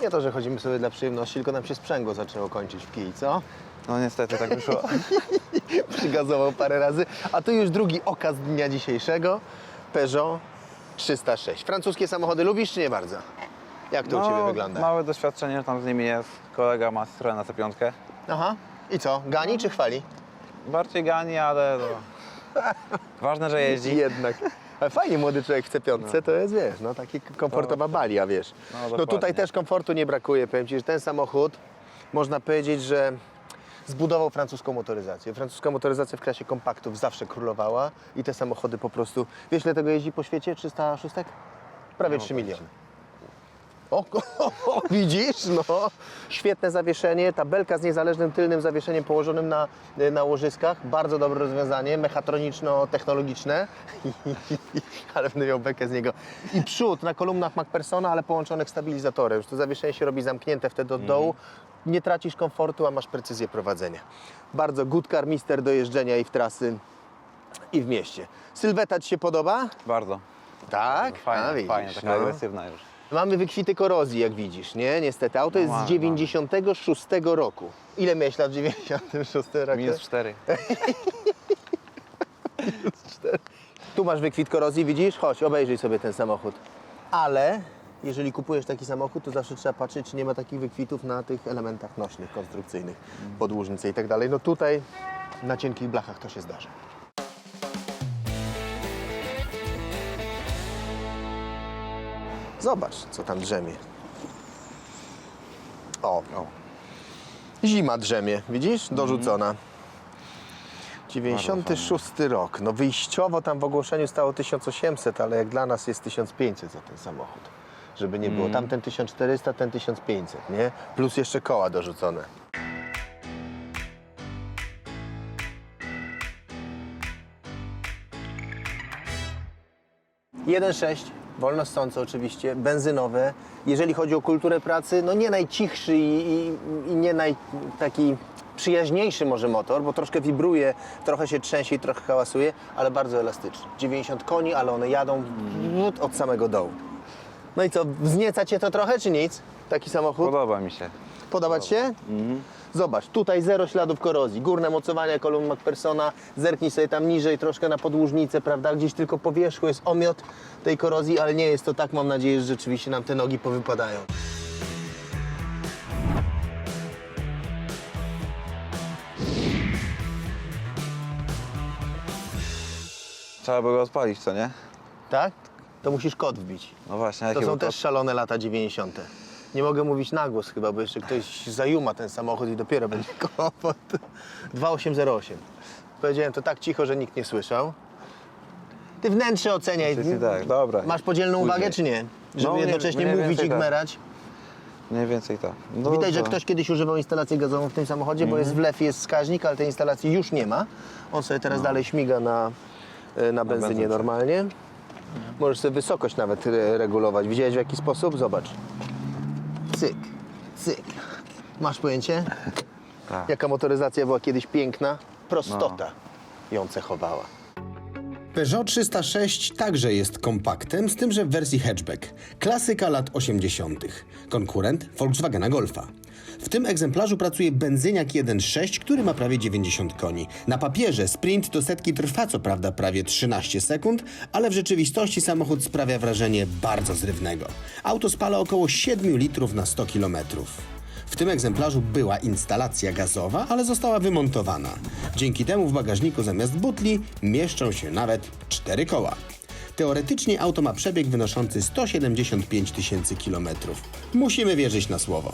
Nie to, że chodzimy sobie dla przyjemności, tylko nam się sprzęgło zaczęło kończyć w kij, co? No niestety tak wyszło. Przygazował parę razy. A tu już drugi okaz dnia dzisiejszego. Peugeot 306. Francuskie samochody lubisz czy nie bardzo? Jak to u Ciebie wygląda? No, Małe doświadczenie tam z nimi jest. Kolega ma Citroena C5. Aha. I co? Gani czy chwali? Bardziej gani, ale no. Ważne, że jeździ. Jednak. Ale fajnie młody człowiek w C5 to jest, wiesz, no taki komfortowa balia, wiesz. No, No, tutaj też komfortu nie brakuje. Powiem Ci, że ten samochód, można powiedzieć, że zbudował francuską motoryzację. Francuska motoryzacja w klasie kompaktów zawsze królowała i te samochody po prostu... Wiesz, ile tego jeździ po świecie? 306? Prawie Nie mam 3 miliony. O, o, widzisz, no. Świetne zawieszenie, tabelka z niezależnym tylnym zawieszeniem położonym na, na łożyskach. Bardzo dobre rozwiązanie, mechatroniczno-technologiczne. ale będę miał bekę z niego. I przód na kolumnach MacPersona, ale połączonych stabilizatorem. Już to zawieszenie się robi zamknięte wtedy od dołu. Nie tracisz komfortu, a masz precyzję prowadzenia. Bardzo good car mister do jeżdżenia i w trasy, i w mieście. Sylweta Ci się podoba? Bardzo. Tak? A, Fajnie, widzisz, fajnie, taka no. agresywna już. Mamy wykwity korozji, jak widzisz, nie? Niestety. Auto jest z mamy, 96 roku. Ile miałeś lat w 96 roku? Minus 4. Tu masz wykwit korozji, widzisz? Chodź, obejrzyj sobie ten samochód. Ale jeżeli kupujesz taki samochód, to zawsze trzeba patrzeć, czy nie ma takich wykwitów na tych elementach nośnych, konstrukcyjnych, podłużnicy i tak dalej. No tutaj na cienkich blachach to się zdarza. Zobacz, co tam drzemie. O, O. Zima drzemie, widzisz? Dorzucona. 96 rok. No wyjściowo tam w ogłoszeniu stało 1800, ale jak dla nas jest 1500 za ten samochód. Żeby nie było. Tamten 1400, ten 1500, nie? Plus jeszcze koła dorzucone. Jeden sześć, wolno stące oczywiście, benzynowe. Jeżeli chodzi o kulturę pracy, no nie najcichszy i, i, i nie naj, taki przyjaźniejszy może motor, bo troszkę wibruje, trochę się trzęsie i trochę hałasuje, ale bardzo elastyczny. 90 koni, ale one jadą od samego dołu. No i co, wznieca Cię to trochę, czy nic? Taki samochód? Podoba mi się. Podobać się? Zobacz, tutaj zero śladów korozji. Górne mocowania kolumn McPhersona. Zerknij sobie tam niżej, troszkę na podłużnicę, prawda? Gdzieś tylko po wierzchu jest omiot tej korozji, ale nie jest to tak. Mam nadzieję, że rzeczywiście nam te nogi powypadają. Trzeba by go odpalić, co nie? Tak? To musisz kod wbić. No właśnie, To są też szalone lata 90. Nie mogę mówić na głos chyba, bo jeszcze ktoś zajuma ten samochód i dopiero będzie kłopot. 2808. Powiedziałem to tak cicho, że nikt nie słyszał. Ty wnętrze oceniaj. Oczywiście tak, dobra. Masz podzielną Później. uwagę czy nie? Żeby No, mniej- jednocześnie mniej mówić i więcej tak. gmerać. Mniej więcej tak. No Widać, że to- ktoś kiedyś używał instalacji gazową w tym samochodzie, bo jest wlew, jest wskaźnik, ale tej instalacji już nie ma. On sobie teraz dalej śmiga na, e, na benzynie benzynce. normalnie. Możesz sobie wysokość nawet re- regulować. Widziałeś w jaki sposób? Zobacz. Cyk, cyk. Masz pojęcie? Tak. Jaka motoryzacja była kiedyś piękna? Prostota ją cechowała. Peugeot 306 także jest kompaktem, z tym, że w wersji hatchback. Klasyka lat 80. Konkurent Volkswagena Golfa. W tym egzemplarzu pracuje benzyniak 1.6, który ma prawie 90 koni. Na papierze sprint do setki trwa co prawda prawie 13 sekund, ale w rzeczywistości samochód sprawia wrażenie bardzo zrywnego. Auto spala około 7 litrów na 100 kilometrów. W tym egzemplarzu była instalacja gazowa, ale została wymontowana. Dzięki temu w bagażniku zamiast butli mieszczą się nawet cztery koła. Teoretycznie auto ma przebieg wynoszący 175 tysięcy kilometrów. Musimy wierzyć na słowo.